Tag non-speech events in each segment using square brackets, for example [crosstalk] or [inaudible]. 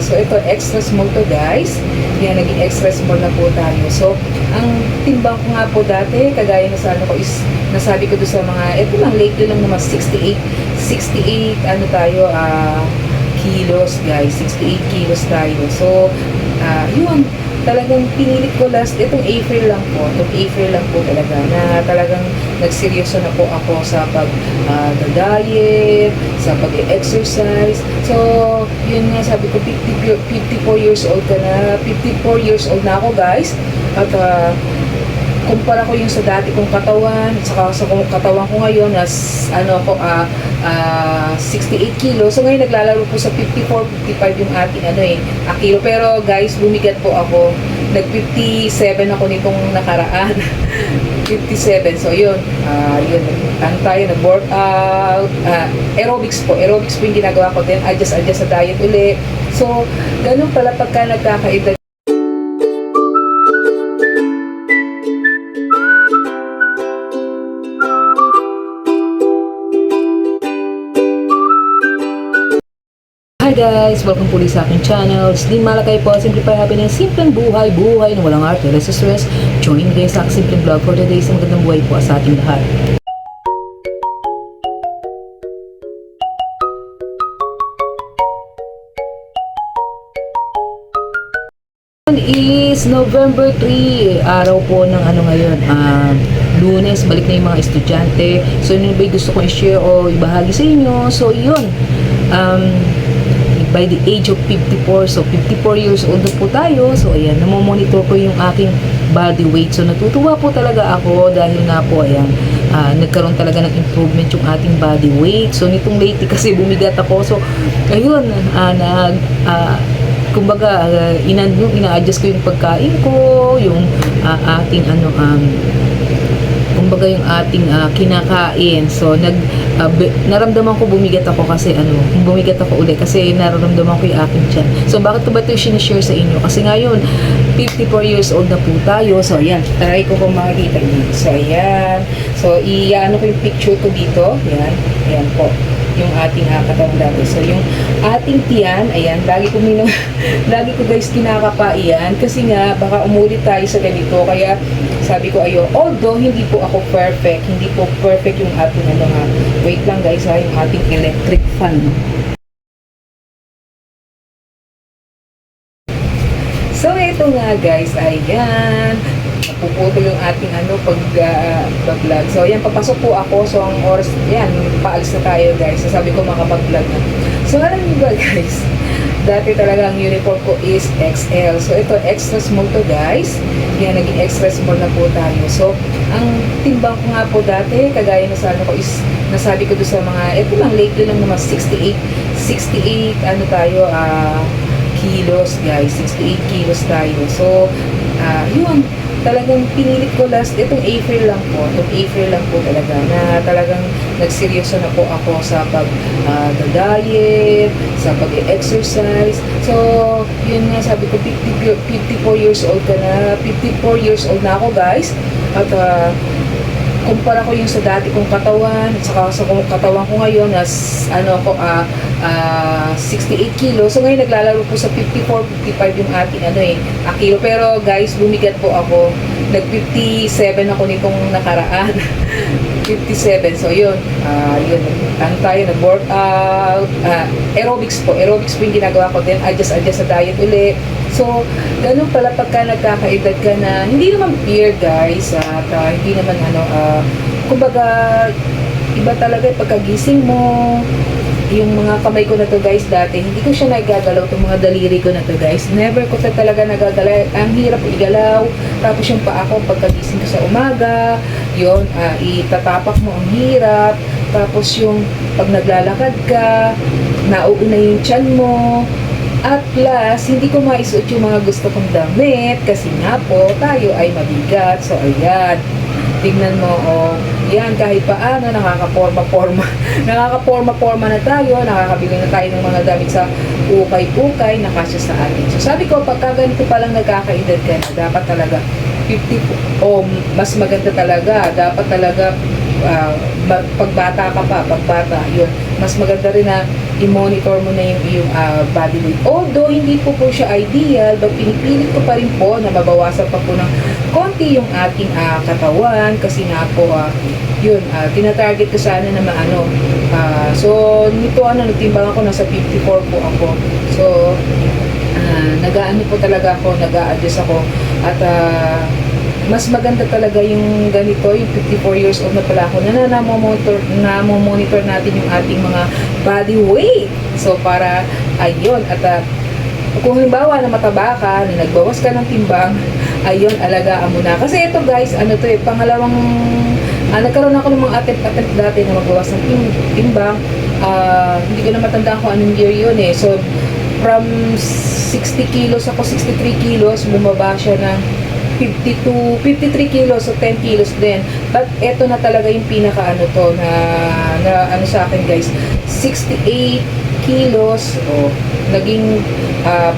So, ito, extra small to guys. Yan, naging extra small na po tayo. So, ang timbang ko nga po dati, kagaya na sa ano ko is, nasabi ko doon sa mga, ito lang, lately lang naman, 68, 68, ano tayo, ah, kilos guys, 68 kilos tayo. So, ah, yun, talagang pinilit ko last, itong April lang po, itong April lang po talaga, na talagang nagseryoso na po ako sa pag diet sa pag-exercise. So, yun nga sabi ko, 50, 54 years old ka na, 54 years old na ako guys. At ah, kumpara ko yung sa dati kong katawan, sa kong katawan ko ngayon, as ano ako, ah ah, 68 kilo. So ngayon naglalaro po sa 54, 55 yung ating ano eh, a kilo. Pero guys, bumigat po ako. Nag 57 ako nitong nakaraan. [laughs] 57. So yun, ah yun, ano tayo, nag-workout, ah, aerobics po. Aerobics po yung ginagawa ko. Then adjust, adjust sa diet uli. So, ganun pala pagka nagkakaedad Hi guys! Welcome po ulit sa aking channel. Slim Malakay po, Simplify Happiness, simpleng buhay, buhay na walang arte, less stress. Join me guys sa aking simpleng vlog for today sa magandang buhay po sa ating lahat. is November 3, araw po ng ano ngayon, ah, lunes, balik na yung mga estudyante. So, yun ba gusto kong i-share o ibahagi sa inyo? So, yun. Um, by the age of 54, so 54 years old na po tayo. So, ayan, namomonitor ko yung aking body weight. So, natutuwa po talaga ako dahil nga po, ayan, ah, nagkaroon talaga ng improvement yung ating body weight. So, nitong lately [laughs] kasi bumigat ako. So, ayun, ah, nag, ah, kumbaga uh, ina yung ina-adjust ko yung pagkain ko, yung ah, ating ano um kumbaga yung ating ah, kinakain. So nag bi- naramdaman ko bumigat ako kasi ano, bumigat ako uli kasi nararamdaman ko yung aking tiyan. So bakit ko ba ito sinishare sa inyo? Kasi ngayon 54 years old na po tayo. So ayan, try ko kung makikita niyo. So ayan. So i-ano ko yung picture ko dito. Ayan. Ayan po yung ating katawan dati. So, yung ating tiyan, ayan, lagi ko mino, [laughs] lagi ko guys kinakapa iyan kasi nga, baka umulit tayo sa ganito. Kaya, sabi ko ayo, although hindi po ako perfect, hindi po perfect yung ating ano nga, wait lang guys ha, yung ating electric fan. So, ito nga guys, ayan, napuputol yung ating ano pag uh, vlog. So ayan papasok po ako so ang oras yan paalis na tayo guys. Sabi ko makapag-vlog na. So alam niyo ba [laughs] guys? Dati talaga ang uniform ko is XL. So ito extra small to guys. Yan naging extra small na po tayo. So ang timbang ko nga po dati kagaya na sa ano ko is nasabi ko doon sa mga ito lang lately lang naman 68 68 ano tayo ah kilos guys 68 kilos tayo so ah yun talagang pinilit ko last, itong April lang po, itong April lang po talaga, na talagang nagseryoso na po ako sa pag ah, diet sa pag-exercise. So, yun nga sabi ko, 50, 54 years old ka na, 54 years old na ako guys. At ah, kumpara ko yung sa dati kong katawan, at saka sa katawan ko ngayon, as ano ako, ah ah, 68 kilo. So ngayon naglalaro po sa 54, 55 yung ating ano eh, a kilo. Pero guys, bumigat po ako. Nag 57 ako nitong nakaraan. [laughs] 57. So yun, ah yun, ano tayo, nag-workout, ah, aerobics po. Aerobics po yung ginagawa ko. Then adjust, adjust sa diet uli. So, ganun pala pagka nagkakaedad ka na, hindi naman fear guys, at ah, hindi naman ano, ah, kumbaga, iba talaga yung pagkagising mo, yung mga kamay ko na to guys dati, hindi ko siya nagagalaw itong mga daliri ko na to guys. Never ko ta talaga nagagalaw. Ang hirap igalaw. Tapos yung paa ko pagkagising ko sa umaga, yun, ah, itatapak mo ang hirap. Tapos yung pag naglalakad ka, nauuna yung tiyan mo. At plus, hindi ko maisuot yung mga gusto kong damit kasi nga po, tayo ay mabigat. So, ayan. Tingnan mo, oh, yan, kahit paano, nakakaporma-porma. [laughs] nakakaporma-porma na tayo, nakakabili na tayo ng mga gamit sa ukay-ukay, nakasya sa atin. So, sabi ko, pagka ganito palang nagkakaedad ka na, dapat talaga 50, o mas maganda talaga, dapat talaga, ah, ma- pagbata ka pa, pagbata, yun, mas maganda rin na i-monitor mo na yung iyong ah, body weight. Although hindi po po siya ideal, but pinipilit ko pa rin po na mabawasan pa po ng konti yung ating ah, katawan kasi nga po ah, yun, ah, tinatarget ko sana na maano. ah, so, nito ano, nagtimbang ako, nasa 54 po ako. So, ah, nag-ano po talaga ako, nag-a-adjust ako at ah, mas maganda talaga yung ganito, yung 54 years old na pala ako na namomonitor, namomonitor natin yung ating mga body weight. So, para, ayun, at ah, kung halimbawa na mataba ka, na nagbawas ka ng timbang, ayun, alagaan mo na. Kasi ito guys, ano to eh, pangalawang, ah, nagkaroon ako ng mga attempt-attempt dati na magbawas ng tim- timbang. Ah, hindi ko na matandaan kung anong year yun eh. So, from 60 kilos ako, 63 kilos, bumaba siya ng 52, 53 kilos so 10 kilos din. But eto na talaga yung pinaka ano to na, na ano sa akin guys, 68 kilos o naging ah,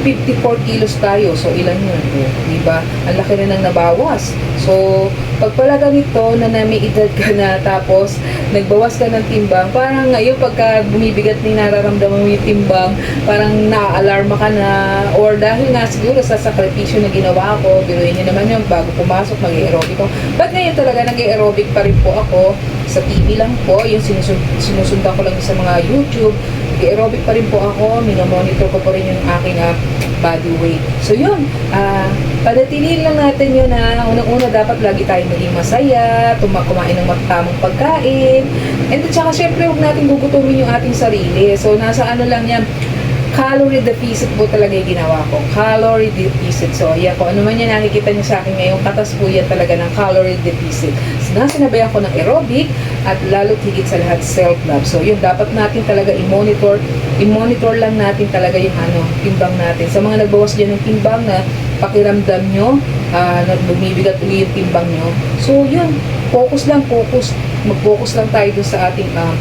54 kilos tayo. So, ilan yun? O, di ba? Ang laki rin ng nabawas. So, pag pala ganito na na may edad ka na tapos nagbawas ka ng timbang, parang ngayon pagka bumibigat ni nararamdaman mo yung timbang, parang na-alarma ka na or dahil nga siguro sa sakripisyo na ginawa ko, biruin niyo naman yun, bago pumasok, mag-aerobic ako. But ngayon talaga, nag-aerobic pa rin po ako sa TV lang po, yung sinusun- sinusundan ko lang sa mga YouTube, aerobic pa rin po ako, minomonitor ko pa rin yung aking ah, body weight. So yun, ah panatilihin lang natin yun na unang-una dapat lagi tayo maging masaya, kumain ng matamang pagkain, and at saka syempre huwag natin gugutumin yung ating sarili. So nasa ano lang yan, calorie deficit po talaga yung ginawa ko. Calorie deficit. So, yan po. Ano man yan nakikita niyo sa akin ngayon, katas po yan talaga ng calorie deficit. So, nasinabayan ko ng aerobic at lalo higit sa lahat self-love. So, yun, dapat natin talaga i-monitor. I-monitor lang natin talaga yung ano, timbang natin. Sa mga nagbawas dyan ng timbang na pakiramdam nyo, ah, na bumibigat ulit yung timbang nyo. So, yun, focus lang, focus. Mag-focus lang tayo dun sa ating ah,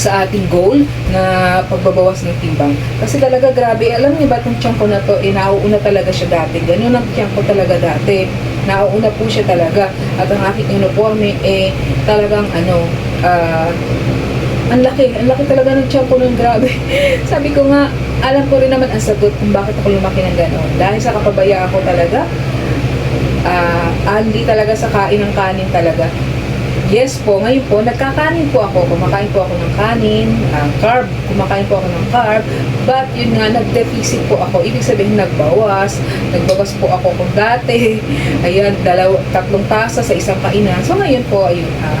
sa ating goal na pagbabawas ng timbang. Kasi talaga grabe, alam niyo ba itong tiyan na to, eh, nauuna talaga siya dati. Ganun ang tiyan talaga dati. Nauuna po siya talaga. At ang aking uniforme, eh, talagang ano, ah, ang laki, ang laki talaga ng tiyan ko nun, grabe. [laughs] Sabi ko nga, alam ko rin naman ang sagot kung bakit ako lumaki ng gano'n. Dahil sa kapabayaan ko talaga, ah, hindi talaga sa kain ng kanin talaga. Yes po, ngayon po, nagkakanin po ako. Kumakain po ako ng kanin, ah, carb, kumakain po ako ng carb. But yun nga, nag-deficit po ako. Ibig sabihin, nagbawas. Nagbawas po ako kung dati. [laughs] Ayan, dalaw, tatlong tasa sa isang kainan. So ngayon po, ayun, ah,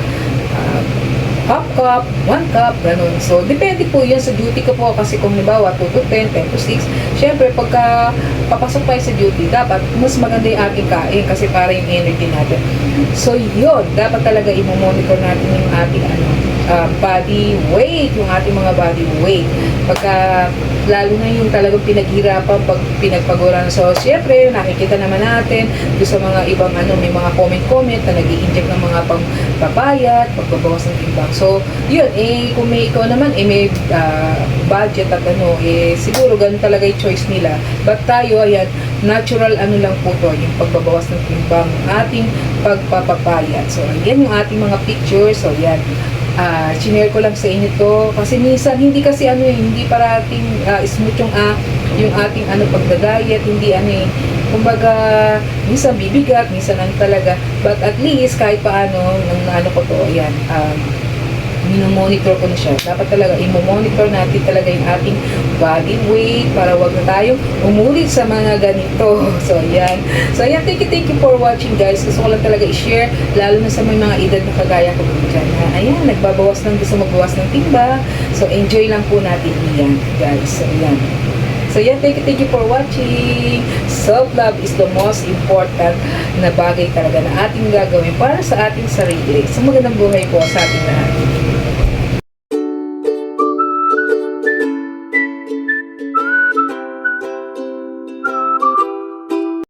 half cup, one cup, ganun. So, depende po yun sa duty ko po kasi kung halimbawa 2 to 10, 10 to 6, syempre pagka papasok tayo sa duty, dapat mas maganda yung ating kain kasi para yung energy natin. So, yun, dapat talaga i-monitor natin yung ating ano, ah, body weight, yung ating mga body weight. Pagka, lalo na yung talagang pinaghirapan pag pinagpaguran. So, syempre, nakikita naman natin sa mga ibang ano, may mga comment-comment na nag inject ng mga pang papayat, pagbabawas ng timbang. So, yun, eh, kung may ikaw naman, eh, may ah, budget at ano, eh, siguro ganun talaga yung choice nila. But tayo, ayan, natural ano lang po to, yung pagbabawas ng timbang, ating pagpapapayat. So, ayan yung ating mga pictures. So, yan. Ah, sinare ko lang sa inyo to kasi minsan hindi kasi ano eh, hindi parating ah, smooth yung ah, yung ating ano pagda-diet, hindi ano eh, kumbaga minsan bibigat, minsan ano talaga, but at least kahit paano nang ano ko to, yan, um, minomonitor ko na siya. Dapat talaga, i-monitor natin talaga yung ating body weight para wag na tayong umulit sa mga ganito. [laughs] So, ayan. So, ayan. Thank you, thank you for watching, guys. Gusto ko lang talaga i-share, lalo na sa may mga edad na kagaya ko dyan. Ayan, nagbabawas lang gusto magbawas ng timba. So, enjoy lang po natin yan, guys. So, ayan. So, yan, thank you, thank you for watching. Self-love is the most important na bagay talaga na ating gagawin para sa ating sarili. So, magandang buhay po sa ating lahat.